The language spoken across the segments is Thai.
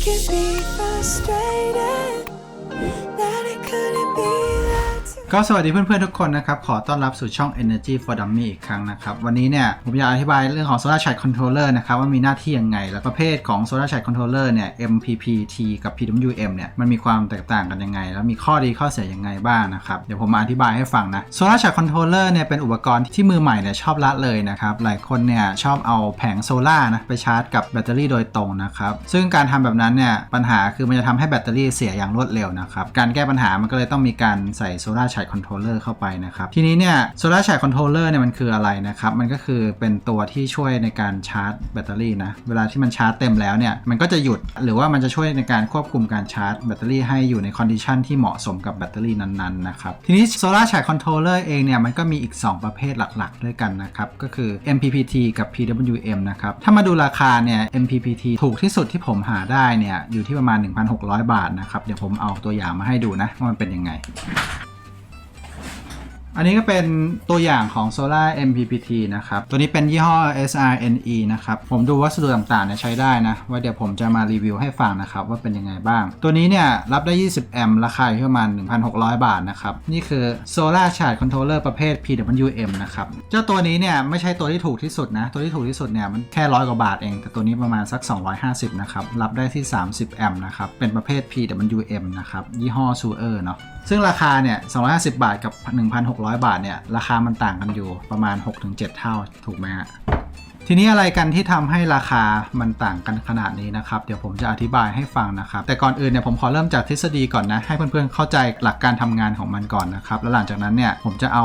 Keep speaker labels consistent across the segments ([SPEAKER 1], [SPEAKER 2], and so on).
[SPEAKER 1] can be frustrated
[SPEAKER 2] ก็สวัสดีเพื่อนๆทุกคนนะครับ ขอต้อนรับสู่ช่อง Energy for Dummy อีกครั้งนะครับ วันนี้เนี่ย ผมอยากอธิบายเรื่องของ Solar Charge Controller นะครับ ว่ามีหน้าที่ยังไง แล้วประเภทของ Solar Charge Controller เนี่ย MPPT กับ PWM เนี่ย มันมีความแตกต่างกันยังไง แล้วมีข้อดีข้อเสียยังไงบ้างนะครับ เดี๋ยวผมมาอธิบายให้ฟังนะ Solar Charge Controller เนี่ย เป็นอุปกรณ์ที่มือใหม่เนี่ยชอบละเลยนะครับ หลายคนเนี่ยชอบเอาแผงโซล่านะไปชาร์จกับแบตเตอรี่โดยตรงนะครับ ซึ่งการทำแบบนั้นเนี่ยปัญหาคือมันจะทำให้แบตเตอรี่เสียอย่างรวดเร็วนะครับ การแก้ปัญหามันก็เลยต้องมีการใส่ Solar Charge Controller เข้าไปนะครับ ทีนี้เนี่ย Solar Charge Controller เนี่ยมันคืออะไรนะครับ มันก็คือเป็นตัวที่ช่วยในการชาร์จแบตเตอรี่นะ เวลาที่มันชาร์จเต็มแล้วเนี่ย มันก็จะหยุด หรือว่ามันจะช่วยในการควบคุมการชาร์จแบตเตอรี่ให้อยู่ในคอนดิชันที่เหมาะสมกับแบตเตอรี่นั้นๆนะครับ ทีนี้ Solar Charge Controller เองเนี่ย มันก็มีอีก 2 ประเภทหลักๆ ด้วยกันนะครับ ก็คือ MPPT กับ PWM นะครับ ถ้ามาดูราคาเนี่ย MPPT ถูกที่สุดที่ผมหาได้เนี่ย อยู่ที่ประมาณ 1,600 บาทนะครับ เดี๋ยวผมเอาตัวอย่างมาให้ดูนะว่ามันเป็นยังไง อันนี้ก็เป็นตัวอย่างของ Solar MPPT นะครับ ตัวนี้เป็นยี่ห้อ SRNE นะครับ ผมดูวัสดุต่างๆเนี่ยใช้ได้นะ ว่าเดี๋ยวผมจะมารีวิวให้ฟังนะครับ ว่าเป็นยังไงบ้าง ตัวนี้เนี่ย รับได้ 20 แอมป์ราคาอยู่ประมาณ 1,600 บาทนะครับ นี่คือ Solar Charge Controller ประเภท PWM นะครับ เจ้าตัวนี้เนี่ย ไม่ใช่ตัวที่ถูกที่สุดนะ ตัวที่ถูกที่สุดเนี่ยมันแค่ร้อยกว่าบาทเอง แต่ตัวนี้ประมาณสัก 250 นะครับ รับได้ที่ 30 แอมป์นะครับ เป็นประเภท PWM นะครับ ยี่ห้อ s u e r เนาะซึ่งราคาเนี่ย 250 บาทกับ 1,600 บาทเนี่ย ราคามันต่างกันอยู่ประมาณ 6-7 เท่า ถูกไหมฮะ ทีนี้อะไรกันที่ทำให้ราคามันต่างกันขนาดนี้นะครับ เดี๋ยวผมจะอธิบายให้ฟังนะครับ แต่ก่อนอื่นเนี่ยผมขอเริ่มจากทฤษฎีก่อนนะ ให้เพื่อนๆเข้าใจหลักการทำงานของมันก่อนนะครับ แล้วหลังจากนั้นเนี่ยผมจะเอา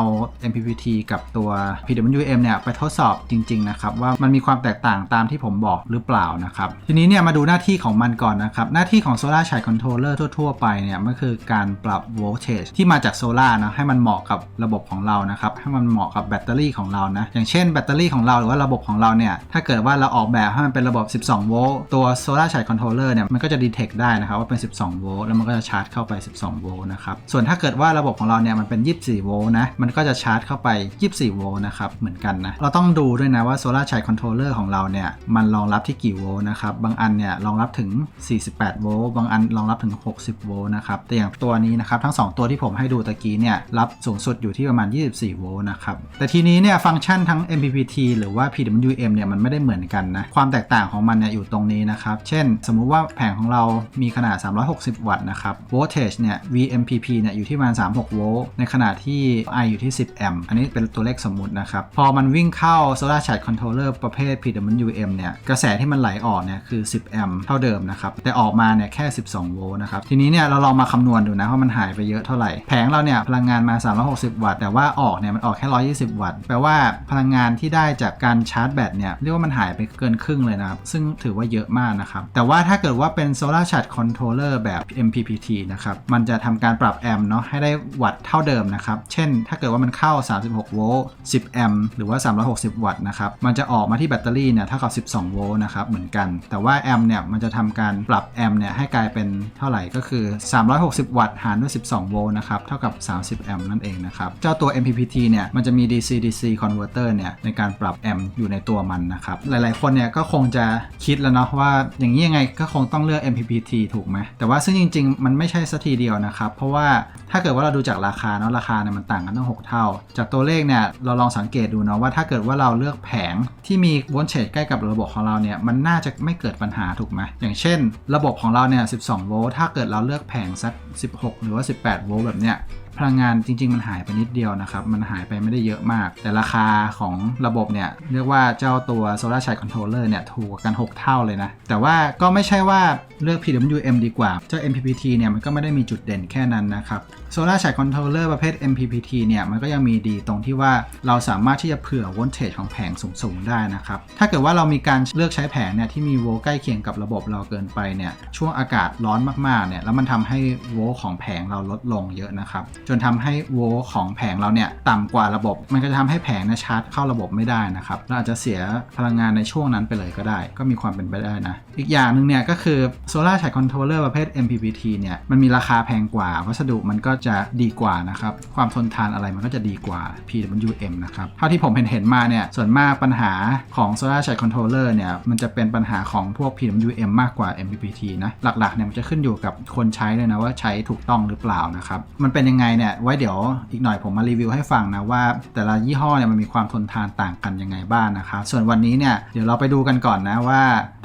[SPEAKER 2] MPPT กับตัว PWM เนี่ยไปทดสอบจริงๆนะครับว่ามันมีความแตกต่างตามที่ผมบอกหรือเปล่านะครับ ทีนี้เนี่ยมาดูหน้าที่ของมันก่อนนะครับ หน้าที่ของ Solar Charge Controller ทั่วๆไปเนี่ยมันคือการปรับ voltage ที่มาจากโซลานะให้มันเหมาะกับระบบของเรานะครับให้มันเหมาะกับแบตเตอรี่ของเรานะอย่างเช่นแบตเตอรี่ของเราหรือว่าระบบของเราเนี่ย ถ้าเกิดว่าเราออกแบบให้มันเป็นระบบ 12 โวลต์ตัว Solar Charge Controller เนี่ยมันก็จะ detect ได้นะครับว่าเป็น 12 โวลต์แล้วมันก็จะชาร์จเข้าไป 12 โวลต์นะครับส่วนถ้าเกิดว่าระบบของเราเนี่ยมันเป็น 24 โวลต์นะมันก็จะชาร์จเข้าไป 24 โวลต์นะครับเหมือนกันนะเราต้องดูด้วยนะว่า Solar Charge Controller ของเราเนี่ยมันรองรับที่กี่โวลต์นะครับบางอันเนี่ยรองรับถึง 48 โวลต์บางอันรองรับถึง 60 โวลต์นะครับแต่อย่างตัวนี้นะครับทั้ง 2 ตัวที่ผมให้ดูตะกี้เนี่ยรับสูงสุดอยู่ที่ประมาณ 24 โวลต์นะครับแต่ทีนี้เนี่ยฟังก์ชันทั้ง MPPT หรือว่า PWM เนี่ยมันไม่ได้เหมือนกันนะ ความแตกต่างของมันเนี่ยอยู่ตรงนี้นะครับ เช่น สมมุติว่าแผงของเรามีขนาด 360 วัตต์นะครับ voltage เนี่ย VMPP เนี่ยอยู่ที่ประมาณ 36 โวลต์ ในขณะที่ I อยู่ที่ 10 แอมป์ อันนี้เป็นตัวเลขสมมุตินะครับ พอมันวิ่งเข้า Solar Charge Controller ประเภท PWM เนี่ย กระแสที่มันไหลออกเนี่ยคือ 10 แอมป์เท่าเดิมนะครับ แต่ออกมาเนี่ยแค่ 12 โวลต์นะครับ ทีนี้เนี่ยเราลองมาคำนวณดูนะว่ามันหายไปเยอะเท่าไหร่ แผงเราเนี่ยพลังงานมา 360 วัตต์ แต่ว่าออกเนี่ยมันออกแค่ 120 วัตต์ แปลว่าพลังงานที่ได้จากการชาร์จแบตเนี่ยเรียกว่ามันหายไปเกินครึ่งเลยนะครับ ซึ่งถือว่าเยอะมากนะครับ แต่ว่าถ้าเกิดว่าเป็น Solar Charge Controller แบบ MPPT นะครับ มันจะทำการปรับแอมป์เนาะให้ได้วัตต์เท่าเดิมนะครับ เช่น ถ้าเกิดว่ามันเข้า 36 โวลต์ 10 แอมป์หรือว่า 360 วัตต์นะครับ มันจะออกมาที่แบตเตอรี่เนี่ยเท่ากับ 12 โวลต์นะครับเหมือนกัน แต่ว่าแอมป์เนี่ยมันจะทำการปรับแอมป์เนี่ยให้กลายเป็นเท่าไหร่ก็คือ 360 วัตต์หารด้วย 12 โวลต์นะครับเท่ากับ 30 แอมป์นั่นเองนะครับเจ้าตัว MPPT เนี่ยมันจะมี DC DC converter เนี่ยในการปรับแอมป์อยู่ในตัวมันนะครับ หลายๆ คนเนี่ยก็คงจะคิดแล้วเนาะว่าอย่างนี้ยังไงก็คงต้องเลือก MPPT ถูกไหมแต่ว่าซึ่งจริง ๆ มันไม่ใช่สัทีเดียวนะครับ เพราะว่าถ้าเกิดว่าเราดูจากราคาเนาะราคาเนี่ยมันต่างกันตั้ง 6 เท่า จากตัวเลขเนี่ยเราลองสังเกตดูเนาะว่าถ้าเกิดว่าเราเลือกแผงที่มีโวลต์เชใกล้กับระบบของเราเนี่ยมันน่าจะไม่เกิดปัญหาถูกไหมอย่างเช่น ระบบของเราเนี่ย 12 โวลต์ถ้าเกิดเราเลือกแผงสัก 16 หรือว่า 18 โวลต์แบบเนี้ย พลังงานจริง ๆ มันหายไปนิดเดียวนะครับ มันหายไปไม่ได้เยอะมาก แต่ราคาของระบบเนี่ย เรียกว่าเจ้าตัว Solar Charge Controller เนี่ย ถูกกัน 6 เท่าเลยนะ แต่ว่าก็ไม่ใช่ว่าเลือก PWM ดีกว่า เจ้า MPPT เนี่ย มันก็ไม่ได้มีจุดเด่นแค่นั้นนะครับ Solar Charge Controller ประเภท MPPT เนี่ย มันก็ยังมีดีตรงที่ว่าเราสามารถที่จะเผื่อ voltage ของแผงสูงๆได้นะครับ ถ้าเกิดว่าเรามีการเลือกใช้แผงเนี่ยที่มีโวลใกล้เคียงกับระบบเราเกินไปเนี่ยช่วงอากาศร้อนมากๆเนี่ยแล้วมันทำให้โวลของแผงเราลดลงเยอะนะครับจนทำให้โวลต์ของแผงเราเนี่ยต่ำกว่าระบบ มันก็จะทำให้แผงนยชาร์จเข้าระบบไม่ได้นะครับเราอาจจะเสียพลังงานในช่วงนั้นไปเลยก็ได้ ก็มีความเป็นไปได้นะ อีกอย่างหนึ่งเนี่ยก็คือ Solar Charge Controller ประเภท MPPT เนี่ยมันมีราคาแพงกว่า วัสดุมันก็จะดีกว่านะครับ ความทนทานอะไรมันก็จะดีกว่า PWM นะครับ เท่าที่ผมเห็นเห็นมาเนี่ยส่วนมากปัญหาของ Solar Charge Controller เนี่ยมันจะเป็นปัญหาของพวก PWM มากกว่า MPPT นะหลักๆเนี่ยมันจะขึ้นอยู่กับคนใช้เลยนะว่าใช้ถูกต้องหรือเปล่านะครับมันเป็นยังไงเนี่ยไว้เดี๋ยวอีกหน่อยผมมารีวิวให้ฟังนะว่า แต่ละยี่ห้อเนี่ยมันมีความทนทานต่างกันยังไงบ้างนะครับส่วนวันนี้เนี่ยเดี๋ยวเราไปดูกันก่อนนะว่า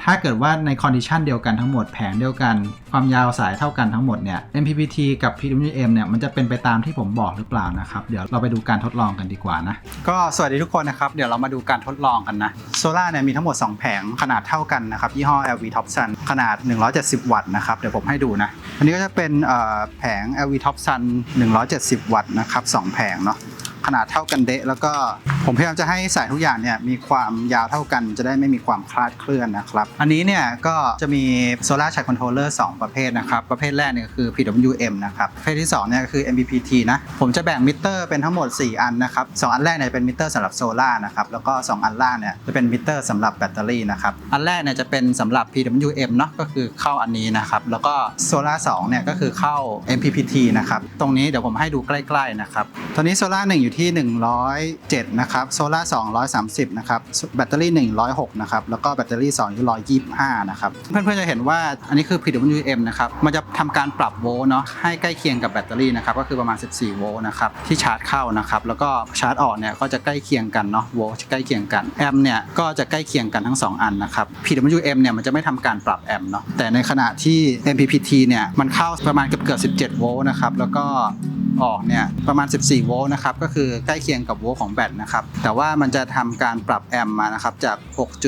[SPEAKER 2] ถ้าเกิดว่าในคอนดิชันเดียวกันทั้งหมดแผงเดียวกัน ความยาวสายเท่ากันทั้งหมดเนี่ย MPPT กับ PWM เนี่ยมันจะเป็นไปตามที่ผมบอกหรือเปล่านะครับ เดี๋ยวเราไปดูการทดลองกันดีกว่านะ ก็สวัสดีทุกคนนะครับ เดี๋ยวเรามาดูการทดลองกันนะโซล่าเนี่ยมีทั้งหมด 2 แผงขนาดเท่ากันนะครับ ยี่ห้อ LV Topsun ขนาด 170 วัตต์นะครับ เดี๋ยวผมให้ดูนะ อันนี้ก็จะเป็นแผง LV Topsun 170 วัตต์นะครับสองแผงเนาะ ขนาดเท่ากันเดะแล้วก็ผมพยายามจะให้สายทุกอย่างเนี่ยมีความยาวเท่ากันจะได้ไม่มีความคลาดเคลื่อนนะครับ อันนี้เนี่ยก็จะมี Solar Charge Controller 2ประเภทนะครับ ประเภทแรกเนี่ยก็คือ PWM นะครับ ประเภทที่2เนี่ยก็คือ MPPT นะ ผมจะแบ่งมิเตอร์เป็นทั้งหมด 4 อันนะครับสองอันแรกเนี่ยเป็นมิเตอร์สำหรับโซลาร์นะครับ แล้วก็ 2 อันล่างเนี่ยจะเป็นมิเตอร์สำหรับแบตเตอรี่นะครับ อันแรกเนี่ยจะเป็นสำหรับ PWM เนาะก็คือเข้าอันนี้นะครับแล้วก็โซลาร์2เนี่ยก็คือเข้า MPPT นะครับตรงนี้เดี๋ยวผมให้ดูใกล้ๆนะครับตอนนี้โซลาร์1อยู่ที่ 107 นะครับ โซลาร์2 130 นะครับ แบตเตอรี่ 106 นะครับ แล้วก็แบตเตอรี่2อยู่ที่125 นะครับ เพื่อนๆ จะเห็นว่าอันนี้คือ PWM นะครับ มันจะทำการปรับโวลต์เนาะ ให้ใกล้เคียงกับแบตเตอรี่นะครับ ก็คือประมาณ 14 โวลต์นะครับ ที่ชาร์จเข้านะครับ แล้วก็ชาร์จออกเนี่ยก็จะใกล้เคียงกันเนาะ โวลต์จะใกล้เคียงกัน แอมเนี่ยก็จะใกล้เคียงกันทั้ง 2 อันนะครับ PWM เนี่ยมันจะไม่ทำการปรับแอมเนาะ แต่ในขณะที่ MPPT เนี่ยมันเข้าประมาณเกือบเกือบ17 โวลต์นะครับ แล้วก็ ออกเนี่ยประมาณ 14 โวลต์นะครับก็คือใกล้เคียงกับโวลต์ของแบตนะครับแต่ว่ามันจะทำการปรับแอมมานะครับจาก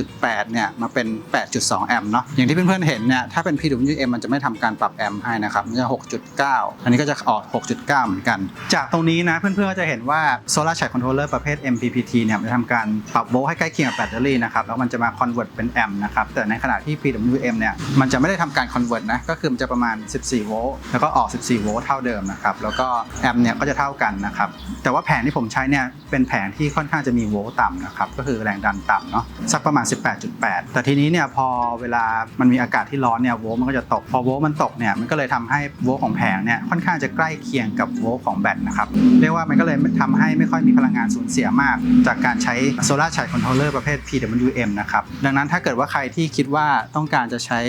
[SPEAKER 2] 6.8 เนี่ยมาเป็น 8.2 แอมป์เนาะอย่างที่เพื่อนๆเห็นเนี่ยถ้าเป็น PWM มันจะไม่ทำการปรับแอมป์ให้นะครับมันจะ 6.9 อันนี้ก็จะออก 6.9 เหมือนกัน จากตรงนี้นะเพื่อนๆก็จะเห็นว่า Solar Charge Controller ประเภท MPPT เนี่ยมันจะทำการปรับโวลต์ให้ใกล้เคียงกับแบตเตอรี่นะครับแล้วมันจะมา convert เป็นแอมป์นะครับแต่ในขณะที่ PWM เนี่ยมันจะไม่ได้ทำการ convert นะก็คือมันจะประมาณ 14 โวลต์แล้วก็ออก 14 โวลต์เท่าเดิมนะครับแล้วก็แอมป์เนี่ยก็จะเท่ากันนะครับ แต่ว่าแผงที่ผมใช้เนี่ยเป็นแผงที่ค่อนข้างจะมีโวลต์ต่ำนะครับ ก็คือแรงดันต่ำเนาะสักประมาณ 18.8 แต่ทีนี้เนี่ยพอเวลามันมีอากาศที่ร้อนเนี่ยโวลต์มันก็จะตก พอโวลต์มันตกเนี่ยมันก็เลยทำให้โวลต์ของแผงเนี่ยค่อนข้างจะใกล้เคียงกับโวลต์ของแบตนะครับ เรียกว่ามันก็เลยทำให้ไม่ค่อยมีพลังงานสูญเสียมาก จากการใช้ Solar Charge Controller ประเภท PWM นะครับ ดังนั้นถ้าเกิดว่าใครที่คิดว่าต้องการจะใช้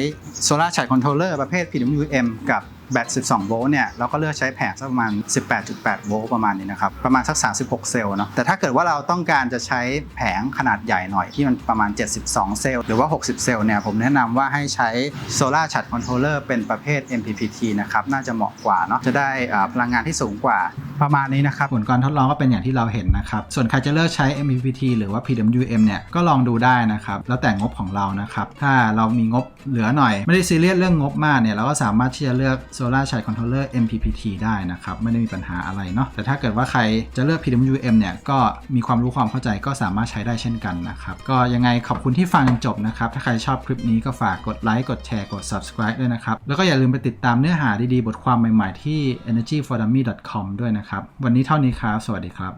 [SPEAKER 2] Solar Charge Controller ประเภท PWM กับ แบต 12 โวลต์เนี่ยเราก็เลือกใช้แผงสักประมาณ 18.8 โวลต์ประมาณนี้นะครับ ประมาณสัก 36 เซลล์เนาะแต่ถ้าเกิดว่าเราต้องการจะใช้แผงขนาดใหญ่หน่อยที่มันประมาณ 72 เซลล์หรือว่า 60 เซลล์เนี่ยผมแนะนำว่าให้ใช้โซลาร์ชัดคอนโทรลเลอร์เป็นประเภท MPPT นะครับ น่าจะเหมาะกว่าเนาะจะได้พลังงานที่สูงกว่าประมาณนี้นะครับ ผลการทดลองก็เป็นอย่างที่เราเห็นนะครับ ส่วนใครจะเลือกใช้ MPPT หรือว่า PWM เนี่ย ก็ลองดูได้นะครับ แล้วแต่งบของเรานะครับ ถ้าเรามีงบเหลือหน่อย ไม่ได้ซีเรียสเรื่องงบมากเนี่ย เราก็สามารถที่จะเลือก Solar Charge Controller MPPT ได้นะครับ ไม่ได้มีปัญหาอะไรเนาะ แต่ถ้าเกิดว่าใครจะเลือก PWM เนี่ย ก็มีความรู้ความเข้าใจก็สามารถใช้ได้เช่นกันนะครับ ก็ยังไงขอบคุณที่ฟังจนจบนะครับ ถ้าใครชอบคลิปนี้ก็ฝากกดไลค์ กดแชร์ กด subscribe ด้วยนะครับ แล้วก็อย่าลืมไปติดตามเนื้อหาดีๆ บทความใหม่ๆที่ energyfordummy.com ด้วยนะครับ วันนี้เท่านี้ครับ สวัสดีครับ